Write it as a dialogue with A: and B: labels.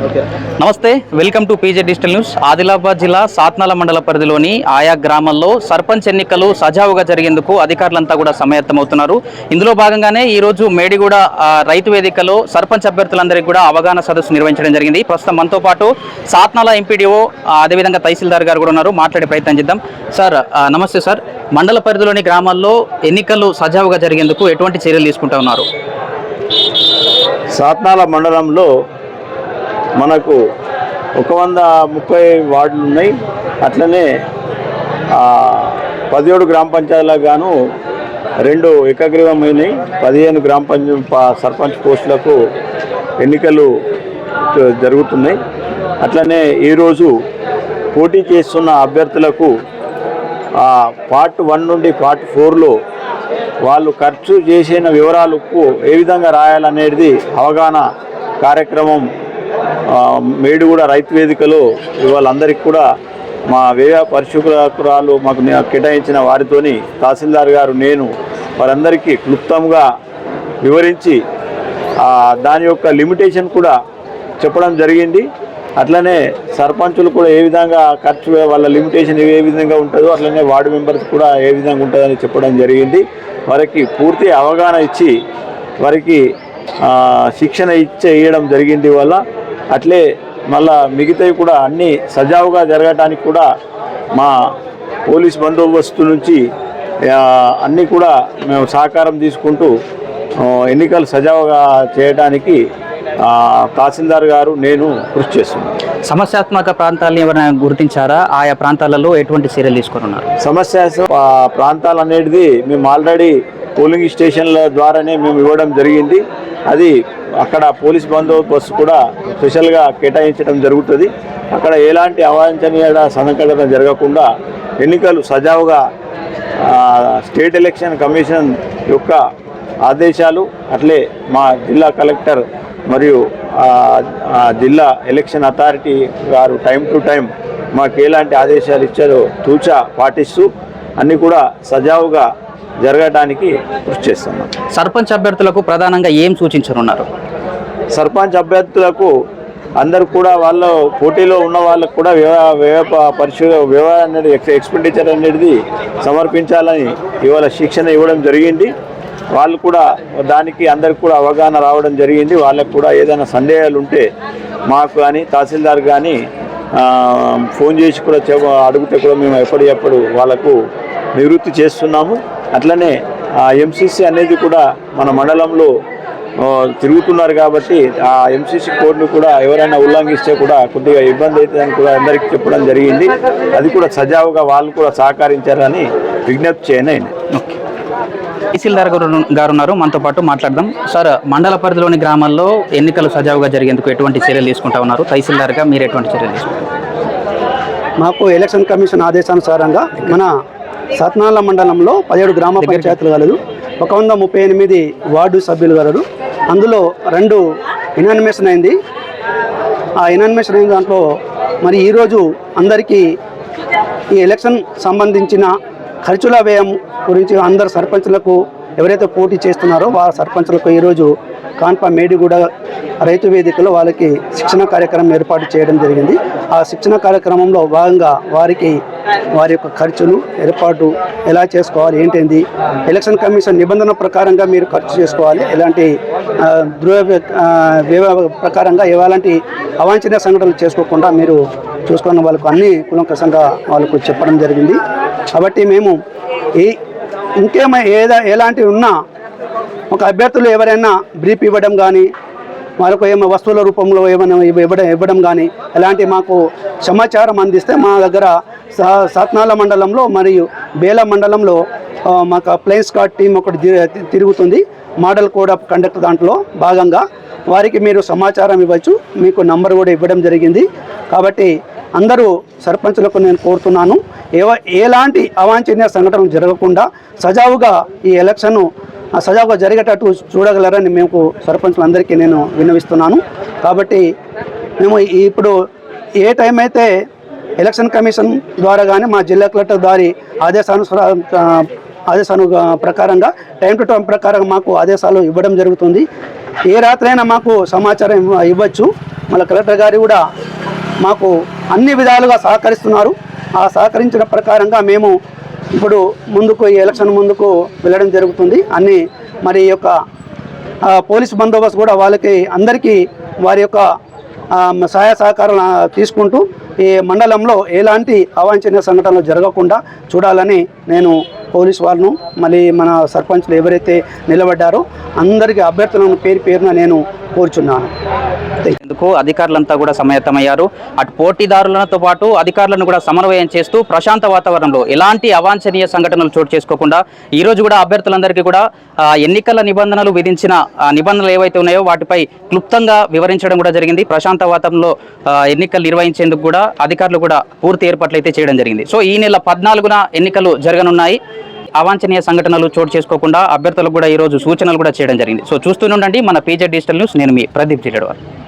A: నమస్తే welcome to PJ digital news. Adilabad జిల్లా సాత్నాల మండల పరిధిలోని ఆయా గ్రామాల్లో సర్పంచ్ ఎన్నికలు సజావుగా జరిగేందుకు అధికారులంతా కూడా సమాయత్తమవుతున్నారు. ఇందులో భాగంగానే ఈ రోజు మేడిగూడ రైతు వేదికలో సర్పంచ్ అభ్యర్థులందరికీ కూడా అవగాహన సదస్సు నిర్వహించడం జరిగింది. ప్రస్తుతం మనతో పాటు సాత్నాల ఎంపీడీఓ అదేవిధంగా తహసీల్దార్ గారు కూడా ఉన్నారు. మాట్లాడే ప్రయత్నం చేద్దాం. సార్ నమస్తే సార్. మండల పరిధిలోని గ్రామాల్లో ఎన్నికలు సజావుగా జరిగేందుకు ఎటువంటి చర్యలు తీసుకుంటా ఉన్నారు?
B: సాత్నాల మండలంలో మనకు ఒక వంద ముప్పై వార్డులు ఉన్నాయి. అట్లనే పదిహేడు గ్రామ పంచాయతీలకు గాను రెండు ఏకగ్రీవమైనవి పదిహేను గ్రామ పంచ సర్పంచ్ పోస్టులకు ఎన్నికలు జరుగుతున్నాయి. అట్లనే ఈరోజు పోటీ చేస్తున్న అభ్యర్థులకు పార్ట్ వన్ నుండి పార్ట్ ఫోర్లో వాళ్ళు ఖర్చు చేసిన వివరాలకు ఏ విధంగా రాయాలనేది అవగాహన కార్యక్రమం మేడుగూడ రైతు వేదికలో వాళ్ళందరికీ కూడా మా వ్యయ పరిశుభ్రకురాలు మాకు కేటాయించిన వారితోని తహసీల్దార్ గారు నేను వారందరికీ క్లుప్తంగా వివరించి దాని యొక్క లిమిటేషన్ కూడా చెప్పడం జరిగింది. అట్లనే సర్పంచులు కూడా ఏ విధంగా ఖర్చు వాళ్ళ లిమిటేషన్ ఏ విధంగా ఉంటుందో అట్లనే వార్డు మెంబర్స్ కూడా ఏ విధంగా ఉంటుందని చెప్పడం జరిగింది. వారికి పూర్తి అవగాహన ఇచ్చి వారికి శిక్షణ ఇచ్చే ఇవ్వడం జరిగింది వల్ల అట్లే మళ్ళా మిగతావి కూడా అన్నీ సజావుగా జరగటానికి కూడా మా పోలీస్ బందోబస్తు నుంచి అన్నీ కూడా మేము సహకారం తీసుకుంటూ ఎన్నికలు సజావుగా చేయడానికి తహసీల్దార్ గారు నేను కృషి చేస్తున్నాను
A: సమస్యాత్మక ప్రాంతాలను ఎవరైనా గుర్తించారా? ఆయా ప్రాంతాలలో ఎటువంటి చర్యలు తీసుకొని ఉన్నారు?
B: సమస్య ఆ, ప్రాంతాలు అనేది మేము ఆల్రెడీ పోలింగ్ స్టేషన్ల ద్వారానే మేము ఇవ్వడం జరిగింది. అది అక్కడ పోలీస్ బందోబస్తు కూడా స్పెషల్గా కేటాయించడం జరుగుతుంది. అక్కడ ఎలాంటి అవాంఛనీయ సంఘటన జరగకుండా ఎన్నికలు సజావుగా స్టేట్ ఎలక్షన్ కమిషన్ యొక్క ఆదేశాలు అట్లే మా జిల్లా కలెక్టర్ మరియు జిల్లా election authority garu time to time మాకు ఎలాంటి ఆదేశాలు ఇచ్చారో తూచా పాటిస్తూ అన్నీ కూడా సజావుగా జరగడానికి కృషి చేస్తున్నాం.
A: సర్పంచ్ అభ్యర్థులకు ప్రధానంగా ఏం సూచించనున్నారు?
B: సర్పంచ్ అభ్యర్థులకు అందరు కూడా వాళ్ళ పోటీలో ఉన్న వాళ్ళకు కూడా వ్యయ ప- పరిశోధ వ్యవ అనేది ఎక్స్ ఎక్స్పెండిచర్ అనేది సమర్పించాలని ఇవాళ శిక్షణ ఇవ్వడం జరిగింది. వాళ్ళు కూడా దానికి అందరికి కూడా అవగాహన రావడం జరిగింది. వాళ్ళకు కూడా ఏదైనా సందేహాలు ఉంటే మాకు కానీ తహసీల్దార్ కానీ ఫోన్ చేసి కూడా చె అడిగితే కూడా మేము ఎప్పటికప్పుడు వాళ్ళకు నివృత్తి చేస్తున్నాము. అట్లనే ఎంసీసీ అనేది కూడా మన మండలంలో ఆ, తిరుగుతున్నారు కాబట్టి ఆ ఎంసీసీ కోడ్ని కూడా ఎవరైనా ఉల్లంఘిస్తే కూడా కొద్దిగా ఇబ్బంది అవుతుందని కూడా అందరికీ చెప్పడం జరిగింది. అది కూడా సజావుగా వాళ్ళు కూడా సహకరించారని విజ్ఞప్తి చేయను
A: ఓకే. తహసీల్దార్ గారు గారు ఉన్నారు. మనతో పాటు మాట్లాడదాం. సార్ మండల పరిధిలోని గ్రామాల్లో ఎన్నికలు సజావుగా జరిగేందుకు ఎటువంటి చర్యలు తీసుకుంటా ఉన్నారు? తహసీల్దార్గా మీరు ఎటువంటి చర్యలు తీసుకుంటారు?
C: మాకు ఎలక్షన్ కమిషన్ ఆదేశానుసారంగా మన సత్నాల మండలంలో పదిహేడు గ్రామ పంచాయతీలు కలదు ఒక వంద ముప్పై ఎనిమిది వార్డు సభ్యులు కలరు అందులో రెండు ఇనానిమేషన్ అయింది. ఆ ఇనానిమేషన్ అయిన దాంట్లో మరి ఈరోజు అందరికీ ఈ ఎలక్షన్ సంబంధించిన ఖర్చుల వ్యయం గురించి అందరు సర్పంచులకు ఎవరైతే పోటీ చేస్తున్నారో వాళ్ళ సర్పంచులకు ఈరోజు కాన్పా మేడిగూడ రైతు వేదికలో వాళ్ళకి శిక్షణ కార్యక్రమం ఏర్పాటు చేయడం జరిగింది. ఆ శిక్షణ కార్యక్రమంలో భాగంగా వారికి వారి యొక్క ఖర్చులు ఏర్పాటు ఎలా చేసుకోవాలి ఏంటింది ఎలక్షన్ కమిషన్ నిబంధన ప్రకారంగా మీరు ఖర్చు చేసుకోవాలి ఎలాంటి ఆ, ప్రకారంగా ఎలాంటి అవాంఛనీయ సంఘటనలు చేసుకోకుండా మీరు చూసుకున్న వాళ్ళకు అన్ని కులంకసంగా వాళ్ళకు చెప్పడం జరిగింది. కాబట్టి మేము ఈ ఇంకేమై ఏదా ఎలాంటివి ఉన్నా ఒక అభ్యర్థులు ఎవరైనా బ్రీఫ్ ఇవ్వడం కానీ మరొక ఏమైనా వస్తువుల రూపంలో ఏమైనా ఇవ్వడం ఇవ్వడం కానీ ఎలాంటి మాకు సమాచారం అందిస్తే మా దగ్గర స- సత్నాల మండలంలో మరియు బేల మండలంలో మాకు ప్లేన్ స్కాట్ టీం ఒకటి తిరుగుతుంది. మోడల్ కోడ్ ఆఫ్ కండక్ట్ దాంట్లో భాగంగా వారికి మీరు సమాచారం ఇవ్వచ్చు. మీకు నంబర్ కూడా ఇవ్వడం జరిగింది. కాబట్టి అందరూ సర్పంచులకు నేను కోరుతున్నాను. ఏవ ఎలాంటి అవాంఛనీయ సంఘటనలు జరగకుండా సజావుగా ఈ ఎలక్షన్ను సజావుగా జరిగేటట్టు చూడగలరని మేము సర్పంచులందరికీ నేను విన్నవిస్తున్నాను. కాబట్టి మేము ఇప్పుడు ఏ టైం అయితే ఎలక్షన్ కమిషన్ ద్వారా కానీ మా జిల్లా కలెక్టర్ దారి ఆదేశానుసార ఆదేశాను ప్రకారంగా టైం టు టైం ప్రకారం మాకు ఆదేశాలు ఇవ్వడం జరుగుతుంది. ఏ రాత్రైనా మాకు సమాచారం ఇవ్వచ్చు. మళ్ళీ కలెక్టర్ గారు కూడా మాకు అన్ని విధాలుగా సహకరిస్తున్నారు. ఆ సహకరించిన ప్రకారంగా మేము ఇప్పుడు ముందుకు ఈ ఎలక్షన్ ముందుకు వెళ్ళడం జరుగుతుంది. అన్ని మరి ఈ యొక్క పోలీస్ బందోబస్తు కూడా వాళ్ళకి అందరికీ వారి యొక్క సహాయ సహకారాలు తీసుకుంటూ ఈ మండలంలో ఎలాంటి అవాంఛనీయ సంఘటనలు జరగకుండా చూడాలని నేను పోలీస్ వాళ్ళను మళ్ళీ మన సర్పంచ్లు ఎవరైతే నిలబడ్డారో అందరికీ అభ్యర్థులను పేరు పేరున నేను కోరుచున్నాను.
A: ఎందుకు? అధికారులంతా కూడా సమాయత్తమయ్యారు. అటు పోటీదారులతో పాటు అధికారులను కూడా సమన్వయం చేస్తూ ప్రశాంత వాతావరణంలో ఎలాంటి అవాంఛనీయ సంఘటనలు చోటు చేసుకోకుండా ఈ రోజు కూడా అభ్యర్థులందరికీ కూడా ఎన్నికల నిబంధనలు విధించిన నిబంధనలు ఏవైతే ఉన్నాయో వాటిపై క్లుప్తంగా వివరించడం కూడా జరిగింది. ప్రశాంత వాతావరణంలో ఎన్నికలు నిర్వహించేందుకు కూడా అధికారులు కూడా పూర్తి ఏర్పాట్లు అయితే చేయడం జరిగింది. సో ఈ నెల పద్నాలుగున ఎన్నికలు జరగనున్నాయి. అవాంఛనీయ సంఘటనలు చోటు చేసుకోకుండా అభ్యర్థులకు కూడా ఈ రోజు సూచనలు కూడా చేయడం జరిగింది. సో చూస్తూనే ఉండండి మన పీజే డిజిటల్ న్యూస్. నేను మీ ప్రదీప్ జిల్లెడవారు